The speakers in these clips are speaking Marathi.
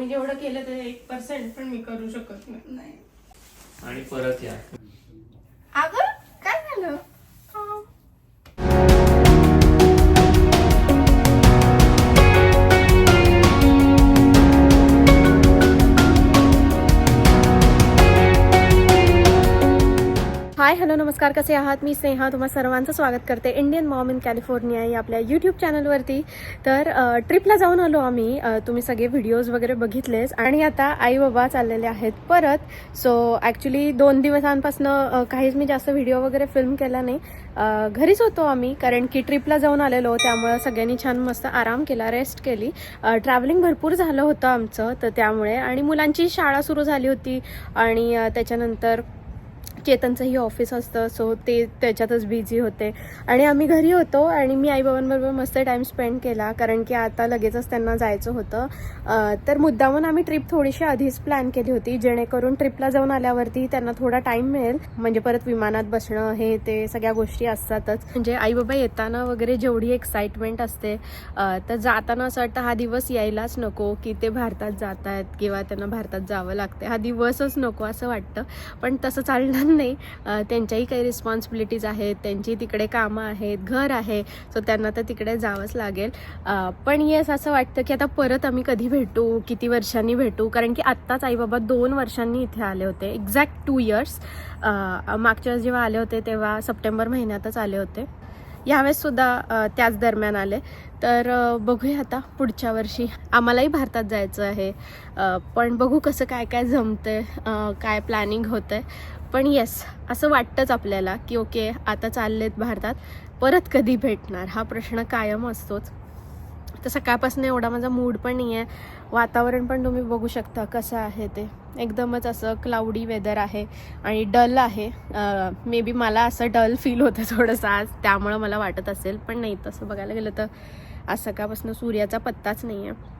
तुम्ही जेवढं केलं ते एक पर्सेंट पण मी करू शकत नाही. नाही. आणि परत या. हॅलो नमस्कार. कसे आहात? मी स्नेहा. तुम्हा सर्वांचं स्वागत करते. इंडियन मॉम इन कॅलिफोर्निया या आपल्या यूट्यूब चॅनलवरती. तर ट्रिपला जाऊन आलो आम्ही. तुम्ही सगळे व्हिडिओज वगैरे बघितलेच. आणि आता आई बाबा चाललेले आहेत परत. सो ॲक्च्युली दोन दिवसांपासून काहीच मी जास्त व्हिडिओ वगैरे फिल्म केला नाही. घरीच होतो आम्ही. कारण की ट्रिपला जाऊन आलेलो. त्यामुळं सगळ्यांनी छान मस्त आराम केला रेस्ट केली. ट्रॅव्हलिंग भरपूर झालं होतं आमचं. तर त्यामुळे आणि मुलांची शाळा सुरू झाली होती. आणि त्याच्यानंतर चेतनचंही ऑफिस असतं सो ते त्याच्यातच बिझी होते. आणि आम्ही घरी होतो आणि मी आईबाबांबरोबर मस्त टाईम स्पेंड केला कारण की आता लगेचच त्यांना जायचं होतं. तर मुद्दामून आम्ही ट्रिप थोडीशी आधीच प्लॅन केली होती जेणेकरून ट्रिपला जाऊन आल्यावरती त्यांना थोडा टाईम मिळेल. म्हणजे परत विमानात बसणं हे ते सगळ्या गोष्टी असतातच. म्हणजे आईबाबा येताना वगैरे जेवढी एक्साइटमेंट असते तर जाताना असं वाटतं हा दिवस यायलाच नको की ते भारतात जात आहेत किंवा त्यांना भारतात जावं लागते हा दिवसच नको असं वाटतं. पण तसं चालणार नाही. त्यांच्याही काही रिस्पॉन्सिबिलिटीज आहेत त्यांची तिकडे कामं आहेत घर आहे. सो त्यांना तर तिकडे जावंच लागेल. पण येस असं वाटतं की आता परत आम्ही कधी भेटू किती वर्षांनी भेटू? कारण की आत्ताच आईबाबा दोन वर्षांनी इथे आले होते एक्झॅक्ट टू इयर्स मागच्या वेळेस जेव्हा आले होते तेव्हा सप्टेंबर महिन्यातच आले होते. यावेळेससुद्धा त्याच दरम्यान आले. तर बघूया आता पुढच्या वर्षी. आम्हालाही भारतात जायचं आहे. पण बघू कसं काय काय जमतं काय प्लॅनिंग होतंय. पण येस असं वाटतंच आपल्याला की ओके आता चाललेत भारतात परत कधी भेटणार? हा प्रश्न कायम असतोच. तर सकाळपासून एवढा माझा मूड पण नाही आहे वातावरण पण तुम्ही बघू शकता कसं आहे ते. एकदमच असं क्लाउडी वेदर आहे आणि डल आहे. मे बी मला असं डल फील होतं थोडंसं आज. त्यामुळं मला वाटत असेल पण नाही तसं बघायला गेलं तर आज सकाळपासून सूर्याचा पत्ताच नाही आहे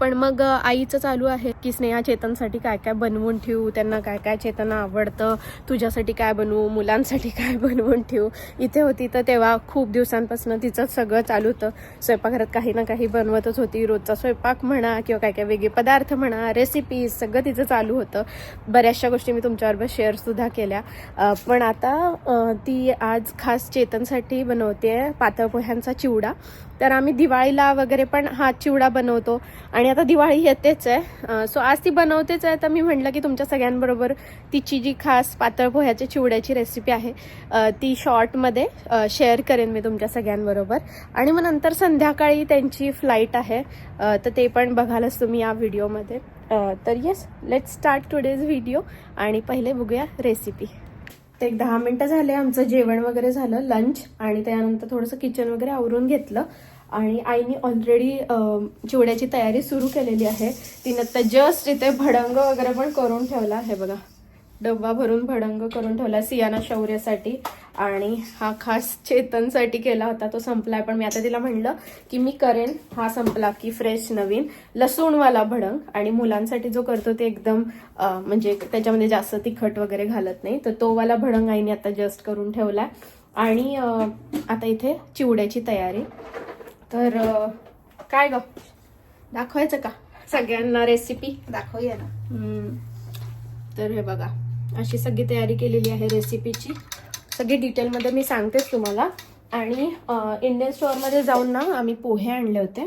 पण मग आईचं चालू आहे की स्नेहा चेतनसाठी काय काय बनवून ठेवू? त्यांना काय काय चेतना आवडतं? तुझ्यासाठी काय बनवू? मुलांसाठी काय बनवून ठेवू? इथे होती तर तेव्हा खूप दिवसांपासून तिचं सगळं चालू होतं. स्वयंपाकघरात काही ना काही बनवतच होती. रोजचा स्वयंपाक म्हणा किंवा काय काय वेगळे पदार्थ म्हणा रेसिपीज सगळं तिचं चालू होतं. बऱ्याचशा गोष्टी मी तुमच्याबरोबर शेअरसुद्धा केल्या. पण आता ती आज खास चेतनसाठी बनवते पातळ पोह्यांचा चिवडा. तर आम्ही दिवाळीला वगैरे पण हा चिवडा बनवतो. आणि आता दिवाळी येतेच आहे. सो आज ती बनवतेच आहे तर मी म्हटलं की तुमच्या सगळ्यांबरोबर तिची जी खास पातळ पोह्याच्या चिवड्याची रेसिपी आहे ती शॉर्टमध्ये शेअर करेन मी तुमच्या सगळ्यांबरोबर. आणि मग नंतर संध्याकाळी त्यांची फ्लाईट आहे. तर ते पण बघालच तुम्ही या व्हिडिओमध्ये तर yes let start today's video आणि पहिले बघूया रेसिपी ते एक दहा मिनटं झाले आमचं जेवण वगैरे झालं लंच आणि त्यानंतर थोडंसं किचन वगैरे आवरून घेतलं. आणि आईने ऑलरेडी चिवड्याची तयारी सुरू केलेली आहे. तिनं तर जस्ट इथे भडंग वगैरे पण करून ठेवला आहे बघा. डब्बा भरून भडंग करून ठेवला सियाना शौर्यासाठी. आणि हा खास चेतनसाठी केला होता तो संपलाय. पण मी आता तिला म्हणलं की मी करेन हा संपला की फ्रेश नवीन. लसूणवाला भडंग आणि मुलांसाठी जो करतो ते एकदम म्हणजे त्याच्यामध्ये जास्त तिखट वगैरे घालत नाही. तर तो वाला भडंग आईने आता जस्ट करून ठेवलाय. आणि आता इथे चिवड्याची तयारी. तर काय ग? दाखवायचं का? सगळ्यांना रेसिपी दाखवूया ना. तर हे बघा. अशी सगळी तयारी केलेली आहे रेसिपीची सगळी डिटेलमध्ये मी सांगतेच तुम्हाला. आणि इंडियन स्टोअरमध्ये जाऊन ना आम्ही पोहे आणले होते.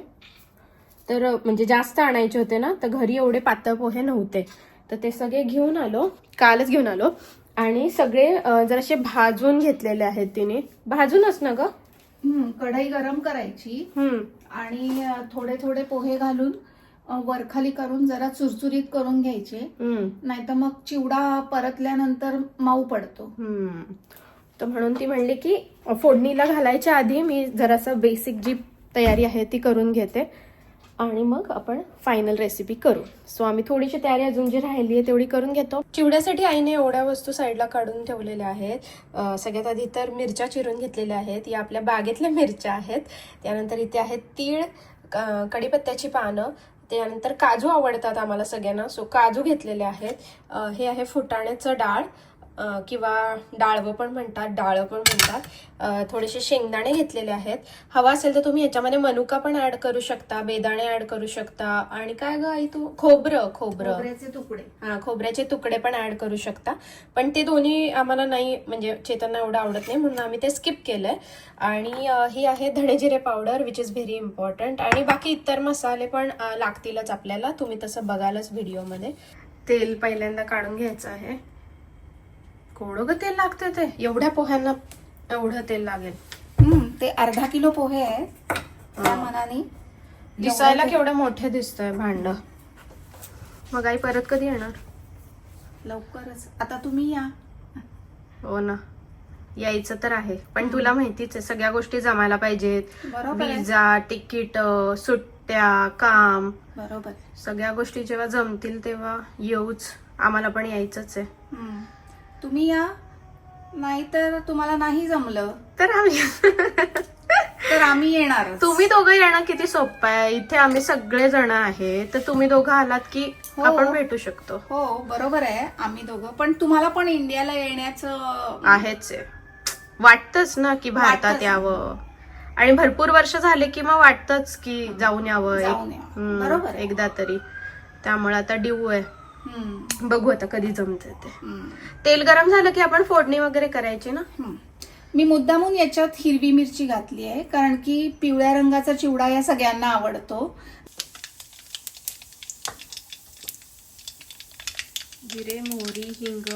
तर म्हणजे जास्त आणायचे होते ना तर घरी एवढे पातळ पोहे नव्हते. तर ते सगळे घेऊन आलो. कालच घेऊन आलो. आणि सगळे जराशे भाजून घेतलेले आहेत तिने. भाजूनच ना ग? कढई गरम करायची. आणि थोडे थोडे पोहे घालून वरखाली करून जरा चुरचुरीत करून घ्यायचे. नाहीतर मग चिवडा परतल्यानंतर मऊ पडतो. हम्म. तर म्हणून ती म्हणली की फोडणीला घालायच्या आधी मी जरासं बेसिक जी तयारी आहे ती करून घेते. आणि मग आपण फायनल रेसिपी करू. सो आम्ही थोडीशी तयारी अजून जी राहिली आहे तेवढी करून घेतो. चिवड्यासाठी आईने एवढ्या वस्तू साईडला काढून ठेवलेल्या आहेत. सगळ्यात आधी तर मिरच्या चिरून घेतलेल्या आहेत. या आपल्या बागेतल्या मिरच्या आहेत. त्यानंतर इथे आहेत तीळ क- कढीपत्त्याची पानं त्यानंतर काजू आवडतात आम्हाला सगळ्यांना. सो काजू घेतलेले आहेत. हे आहे फुटाण्याचं डाळ. किंवा डाळवं पण म्हणतात डाळं पण म्हणतात. थोडेसे शेंगदाणे घेतलेले आहेत. हवा असेल तर तुम्ही याच्यामध्ये मनुका पण ऍड करू शकता बेदाणे ऍड करू शकता. आणि काय ग आई तू? खोबरं खोबरं. खोबऱ्याचे तुकडे. हा खोबऱ्याचे तुकडे पण ऍड करू शकता. पण ते दोन्ही आम्हाला नाही म्हणजे चेतनना एवढं आवडत नाही म्हणून आम्ही ते स्किप केलंय. आणि ही आहे धणे जिरे powder which is very important आणि बाकी इतर मसाले पण लागतीलच आपल्याला. तुम्ही तसं बघालच व्हिडिओमध्ये तेल पहिल्यांदा काढून घ्यायचं आहे. कोडं ग तेल लागतं ते. एवढ्या पोह्यांना एवढं तेल लागेल. ते अर्धा किलो पोहे आहेत. त्या मनाने दिसायला केवढं मोठे दिसतंय भांड. मग आई परत कधी येणार? लवकरच. आता तुम्ही या. हो ना. यायचं तर आहे. पण तुला माहितीच आहे सगळ्या गोष्टी जमायला पाहिजेत. आहे. विजा तिकीट सुट्ट्या काम. बरोबर. सगळ्या गोष्टी जेव्हा जमतील तेव्हा येऊच. आम्हाला पण यायचंच आहे. तुम्ही या. नाहीतर तुम्हाला नाही जमलं. तर आम्ही तर आम्ही येणार तुम्ही दोघं येणं किती सोपं आहे. इथे आम्ही सगळे जण आहे. तर तुम्ही दोघं आलात की हो. आपण भेटू शकतो. हो बरोबर आहे. आम्ही दोघं. पण तुम्हाला पण इंडियाला येण्याचं आहेच आहे. वाटतच ना की भारतात वाटतंच. यावं. आणि भरपूर वर्ष झाले की मग वाटतच की जाऊन यावं. जाऊन एक- यावं. हम्म, बरोबर आहे. एकदा तरी. त्यामुळे आता डिवू आहे. बघू आता कधी जमते ते. तेल गरम झालं की आपण फोडणी वगैरे करायची ना. मी मुद्दामून याच्यात हिरवी मिरची घातली आहे कारण की पिवळ्या रंगाचा चिवडा या सगळ्यांना आवडतो. जिरे मोहरी हिंग.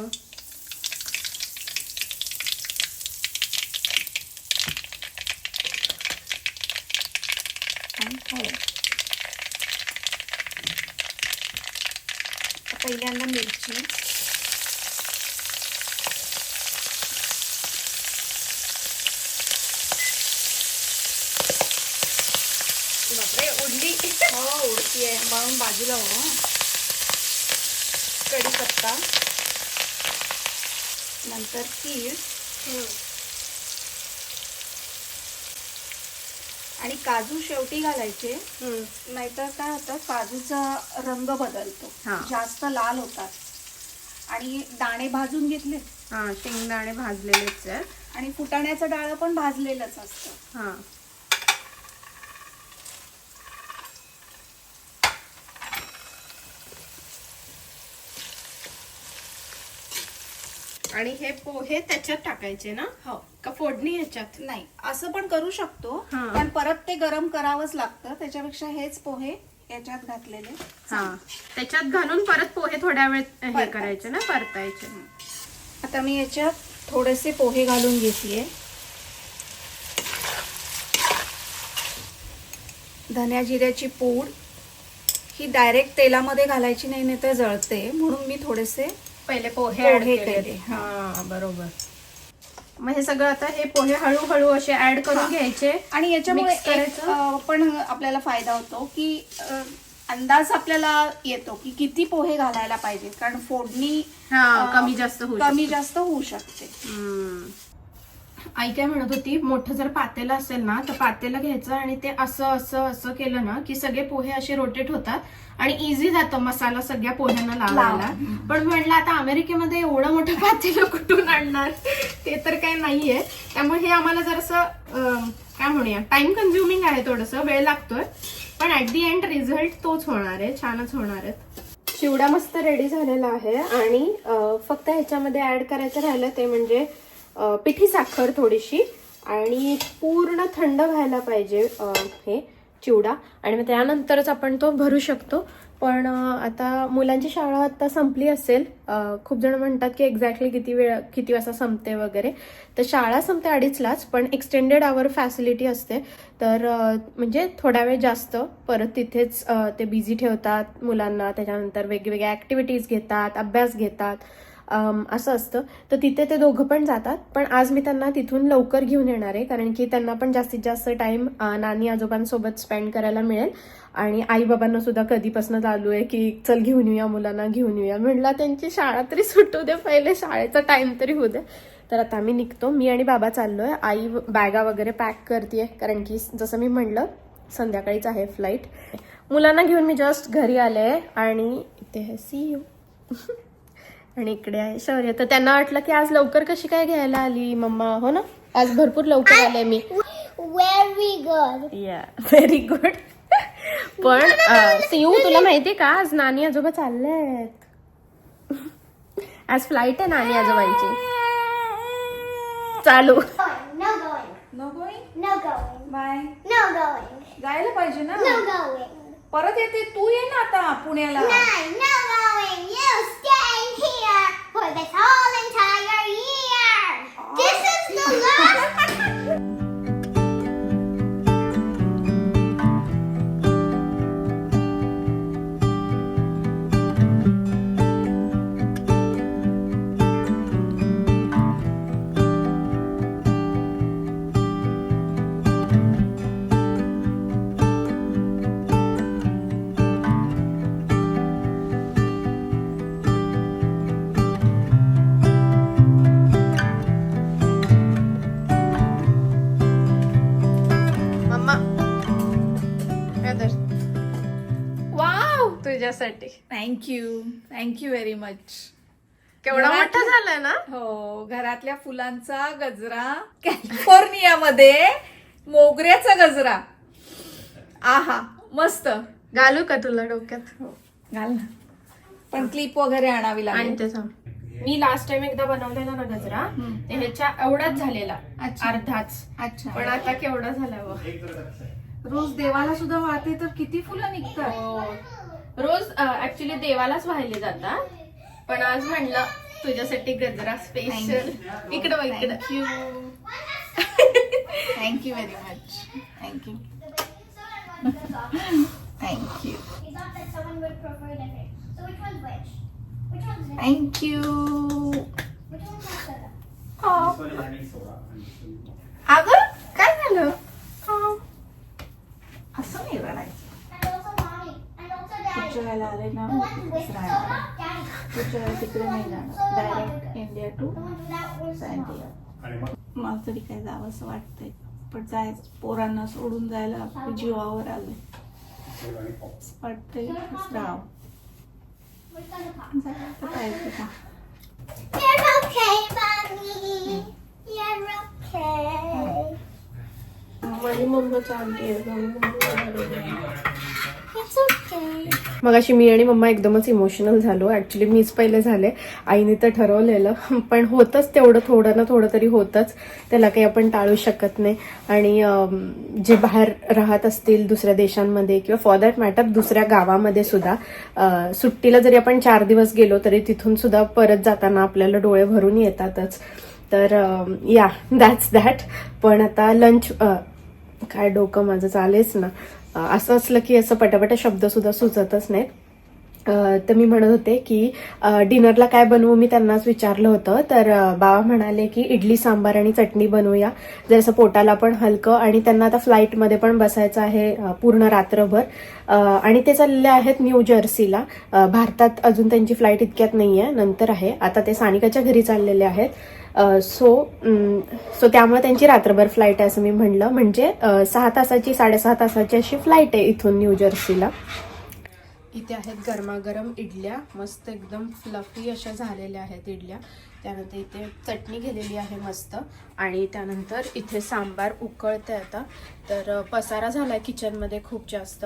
आणि पहिल्यांदा मिरची बापरे उडली हो उडती आहे म्हणून बाजूला हो कढीपत्ता नंतर तीळ आणि काजू शेवटी घालायचे. नाहीतर काय होतं काजूचा रंग बदलतो. जास्त लाल होतात. आणि दाणे भाजून घेतले. हा शेंगदाणे भाजलेलेच आहेत. आणि फुटाण्याचं डाळ पण भाजलेलंच असतं. हा. आणि हे पोहे त्याच्यात टाकायचे ना? हो. का फोडणी ह्याच्यात? नाही असं पण करू शकतो हा. पण परत ते गरम करावंच लागतं. त्याच्यापेक्षा हेच पोहे याच्यात घातलेले. हा. त्याच्यात घालून परत पोहे थोड्या वेळ हे परतायचे. करायचे ना? परतायचे. आता मी याच्यात थोडेसे पोहे घालून घेतले धन्या जिऱ्याची पूड. ही डायरेक्ट तेलामध्ये घालायची नाही नाही तर जळते. म्हणून मी थोडेसे पहिले पोहे ऍड केले हा. बरोबर मग हे सगळं आता हे पोहे हळूहळू असे ऍड करून. घ्यायचे आणि याच्यामुळे करायचं. पण आपल्याला फायदा होतो की अंदाज आपल्याला येतो की किती पोहे घालायला पाहिजे कारण फोडणी कमी जास्त होऊ कमी शकते. जास्त होऊ शकते. आई काय म्हणत होती मोठं जर पातेलं असेल ना तर पातेलं घ्यायचं आणि ते असं असं असं केलं ना की सगळे पोहे असे रोटेट होतात आणि इझी जातं मसाला सगळ्या पोह्यांना लावायला. पण म्हटलं आता अमेरिकेमध्ये एवढं मोठं पातेलं कुठून आणणार? ते तर काय नाहीये. त्यामुळे हे आम्हाला जरासं काय म्हणूया टाइम कन्झ्युमिंग आहे थोडंसं वेळ लागतोय. पण ऍट दी एंड रिझल्ट तोच होणार आहे छानच होणार आहे. चिवडा मस्त रेडी झालेला आहे आणि फक्त ह्याच्यामध्ये ऍड करायचं राहिलं ते म्हणजे पिठी साखर थोडीशी आणि पूर्ण थंड व्हायला पाहिजे हे चिवडा. आणि मग त्यानंतरच आपण तो भरू शकतो. पण आता मुलांची शाळा आता संपली असेल खूप जण म्हणतात की एक्झॅक्टली किती वेळ किती वाजता संपते वगैरे. तर शाळा संपते अडीचलाच पण एक्सटेंडेड आवर फॅसिलिटी असते. तर म्हणजे थोडा वेळ जास्त परत तिथेच ते बिझी ठेवतात मुलांना. त्याच्यानंतर वेगवेगळ्या ॲक्टिव्हिटीज घेतात अभ्यास घेतात. असं असतं. तर तिथे ते दोघं पण जातात. पण आज मी त्यांना तिथून लवकर घेऊन येणार आहे. कारण की त्यांना पण जास्तीत जास्त टाईम नानी आजोबांसोबत स्पेंड करायला मिळेल. आणि आई बाबांना सुद्धा कधीपासून चालू आहे की चल घेऊन येऊया मुलांना घेऊन येऊया. म्हणला त्यांची शाळा तरी सुटू दे. पहिले शाळेचा टाईम तरी होऊ दे. तर आता आम्ही निघतो. मी आणि बाबा चाललोय. आई बॅगा वगैरे पॅक करते कारण की जसं मी म्हणलं संध्याकाळीच आहे फ्लाईट मुलांना घेऊन मी जस्ट घरी आले आणि इथे सी यू आणि इकडे आहे शौर्य. तर त्यांना वाटलं की आज लवकर कशी काय घ्यायला आली मम्मा? हो ना? आज भरपूर लवकर आले मी. Very good. या व्हेरी गुड पण सियू तुला माहितीये का? आज नानी आजोबा चालले आहेत आज फ्लाईट आहे नानी आजोबांची. चालू. No going. No going? No going. Bye No going. जायला पाहिजे ना. No going. परत येते तू ये ना आता पुण्याला. For this whole entire year. This oh. is the last. Thank you thank you very much केवढा मोठा झालाय ना? हो घरातल्या फुलांचा गजरा कॅलिफोर्नियामध्ये मोगऱ्याचा गजरा. आहा मस्त. घालू का तुला डोक्यात? घाल ना. पण क्लिप वगैरे आणावी आणि लागेल. ते सांग मी लास्ट टाइम एकदा बनवलेला ना गजरा ते ह्याच्या एवढाच झालेला अच्छा. अर्धाच. अच्छा. पण आता केवढा झाला बघ. रोज देवाला सुद्धा वाहते तर किती फुलं निघतात? हो. रोज ऍक्च्युली देवालाच वाहिले जातात. पण आज म्हणलं तुझ्यासाठी गजरा स्पेशल इकडं इकडं. Thank you thank you very much thank you thank you We thought that someone आहे. Daddy. पुढच्या वेळेला तिकडे नाही जाणार डायरेक्ट इंडिया टू सँडिया मला तरी काय जावं असं वाटतंय पण जायचं पोरांना सोडून जायला जीवावर आलंय असं वाटतंय hot? जायचं का You're okay, mommy. You're okay. माझी. मग अशी मी आणि मम्मा एकदमच इमोशनल झालो. ऍक्च्युली मीच पहिले झाले. आईने तर ठरवलेलं पण होतच तेवढं थोडं ना थोडं तरी होतच. त्याला काही आपण टाळू शकत नाही. आणि जे बाहेर राहत असतील दुसऱ्या देशांमध्ये किंवा फॉर दॅट मॅटर दुसऱ्या गावामध्ये सुद्धा सुट्टीला जरी आपण चार दिवस गेलो तरी तिथून सुद्धा परत जाताना आपल्याला डोळे भरून येतातच. तर या दॅट्स दॅट पण आता लंच काय डोकं माझं चालेच ना. असं असलं की असं पटापटा शब्दसुद्धा सुचतच नाहीत. तर मी म्हणत होते की डिनरला काय बनवू मी त्यांनाच विचारलं होतं. तर बाबा म्हणाले की इडली सांबार आणि चटणी बनवूया. जसं पोटाला पण हलकं आणि त्यांना आता फ्लाईटमध्ये पण बसायचं आहे पूर्ण रात्रभर. आणि ते चालले आहेत न्यू जर्सीला. भारतात अजून त्यांची फ्लाईट इतक्यात नाही आहे नंतर आहे. आता ते सानिकाच्या घरी चाललेले आहेत. सो सो त्यामुळे त्यांची रात्रभर फ्लाईट आहे असं मी म्हणलं. म्हणजे सहा तासाची साडेसहा तासाची अशी फ्लाईट आहे इथून न्यू जर्सीला इथे आहेत गरमागरम इडल्या. मस्त एकदम फ्लफी अशा झालेल्या आहेत इडल्या. त्यानंतर इथे चटणी घेलेली आहे मस्त. आणि त्यानंतर इथे सांबार उकळते आता. तर पसारा झाला आहे किचनमध्ये खूप जास्त.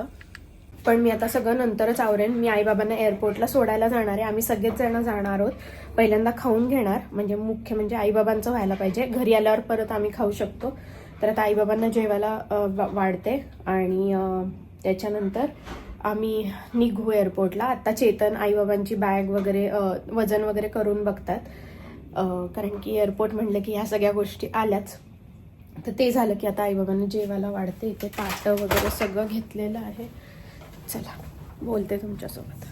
पण मी आता सगळं नंतरच आवरेन. मी आईबाबांना एअरपोर्टला सोडायला जाणार आहे. आम्ही सगळेच जण जाणार आहोत. पहिल्यांदा खाऊन घेणार. म्हणजे मुख्य म्हणजे आईबाबांचं व्हायला पाहिजे. घरी आल्यावर परत आम्ही खाऊ शकतो. तर आता आईबाबांना जेवायला वा- वाढते. आणि त्याच्यानंतर आम्ही निघू एअरपोर्टला आता चेतन आईबाबांची बॅग वगैरे वजन वगैरे करून बघतात. कारण की एअरपोर्ट म्हणलं की ह्या सगळ्या गोष्टी आल्याच. तर ते झालं की आता आईबाबांना जेवायला वाढते. इथे ताटं वगैरे सगळं घेतलेलं आहे. चला बोलते तुमच्यासोबत.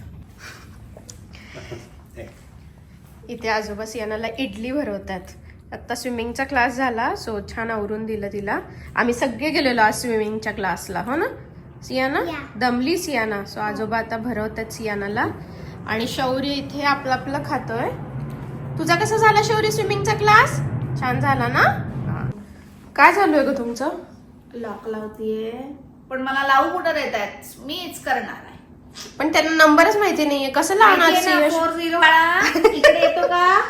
इथे आजोबा सियानाला इडली भरवतात. आत्ता स्विमिंगचा क्लास झाला सो छान आवरून दिलं तिला. आम्ही सगळे गेलेलो आज स्विमिंगच्या क्लासला हो ना? सियाना? Yeah. दमली सियाना. सो आजोबा आता भरवतात सियानाला. आणि शौर्य इथे आपलं आपलं खातोय. तुझा कसा झाला शौर्य स्विमिंगचा क्लास? छान झाला ना? हा. काय झालोय ग तुमचं? लॉक लावतीये. पण मला लावू कुठं देत आहेत? मीच करणार आहे. पण त्यांना नंबरच माहिती नाहीये. कसं लावणार फोर झिरो इकडे येतो का?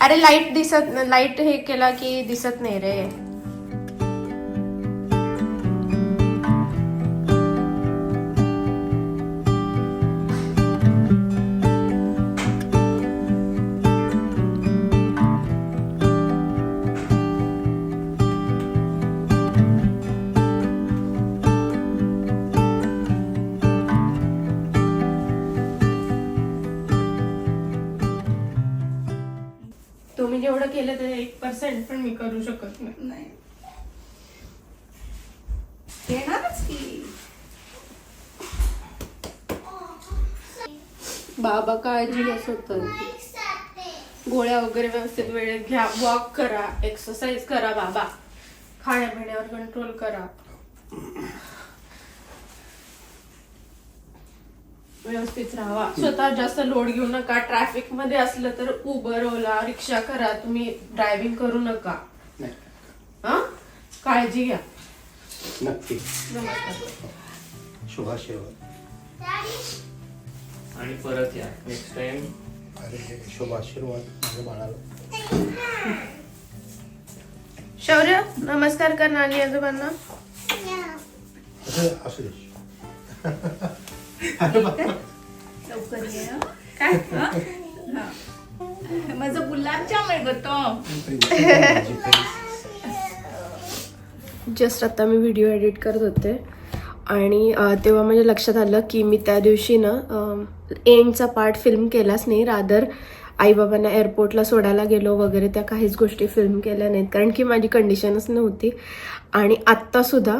अरे लाइट दिसत लाइट हे केला की दिसत नाही रे. जेवढं केलं ते एक पर्सेंट पण मी करू शकत नाही. नाही. येणारच की. बाबा काळजी असत गोळ्या वगैरे व्यवस्थित वेळेत घ्या. वॉक करा. एक्सरसाइज करा बाबा. खाण्यापिण्यावर कंट्रोल करा. व्यवस्थित राहा स्वतः जास्त लोड घेऊ नका. ट्रॅफिकमध्ये असलं तर उबर ओला रिक्षा करा. तुम्ही ड्रायव्हिंग करू नका. नाही. हा? काळजी घ्या. नक्की. नमस्कार. शुभाशीर्वाद आणि परत या. नेक्स्ट टाइम अरे शुभाशीर्वाद. माझ्या बाळाला. शौर्य नमस्कार कर नानी आजोबांना. असं असू दे. लवकर ये हं. काय हं? हं. माझं गुलाबजाम आहे ग तो जस्ट आता मी व्हिडिओ एडिट करत होते आणि तेव्हा माझ्या लक्षात आलं की मी त्या दिवशी ना एंडचा पार्ट फिल्म केलाच नाही रादर आईबाबांना एअरपोर्टला सोडायला गेलो वगैरे त्या काहीच गोष्टी फिल्म केल्या नाहीत. कारण की माझी कंडिशनच नव्हती. आणि आत्तासुद्धा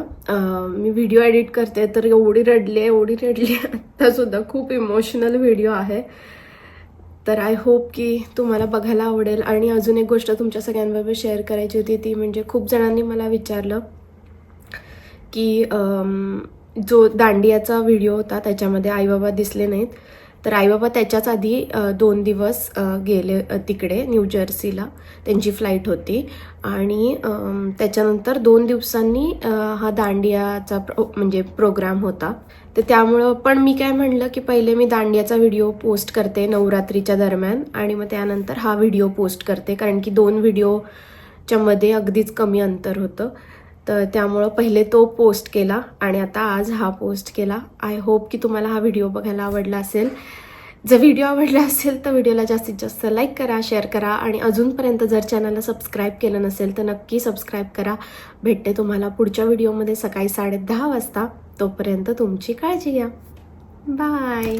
मी व्हिडिओ एडिट करते तर एवढी रडली आहे एवढी रडली आहे आत्तासुद्धा खूप इमोशनल व्हिडिओ आहे. तर आय होप की तुम्हाला बघायला आवडेल. आणि अजून एक गोष्ट तुमच्या सगळ्यांबरोबर शेअर करायची होती ती म्हणजे खूप जणांनी मला विचारलं की जो दांडियाचा व्हिडिओ होता त्याच्यामध्ये आईबाबा दिसले नाहीत. तर आईबाबा त्याच्याच आधी दोन दिवस गेले तिकडे न्यू जर्सीला. त्यांची फ्लाईट होती. आणि त्याच्यानंतर दोन दिवसांनी हा दांडियाचा प्रो म्हणजे प्रोग्राम होता. तर त्यामुळं पण मी काय म्हणलं की पहिले मी दांडियाचा व्हिडिओ पोस्ट करते नवरात्रीच्या दरम्यान आणि मग त्यानंतर हा व्हिडिओ पोस्ट करते. कारण की दोन व्हिडिओच्या मध्ये अगदीच कमी अंतर होतं. तर त्यामुळं पहिले तो पोस्ट केला आणि आता आज हा पोस्ट केला. आय होप की तुम्हाला हा व्हिडिओ बघायला आवडला असेल. जर व्हिडिओ आवडला असेल तर व्हिडिओला जास्तीत जास्त लाईक करा शेअर करा आणि अजूनपर्यंत जर चॅनलला सबस्क्राईब केलं नसेल तर नक्की सबस्क्राईब करा. भेटते तुम्हाला पुढच्या व्हिडिओमध्ये सकाळी साडेदहा वाजता. तोपर्यंत तुमची काळजी घ्या. बाय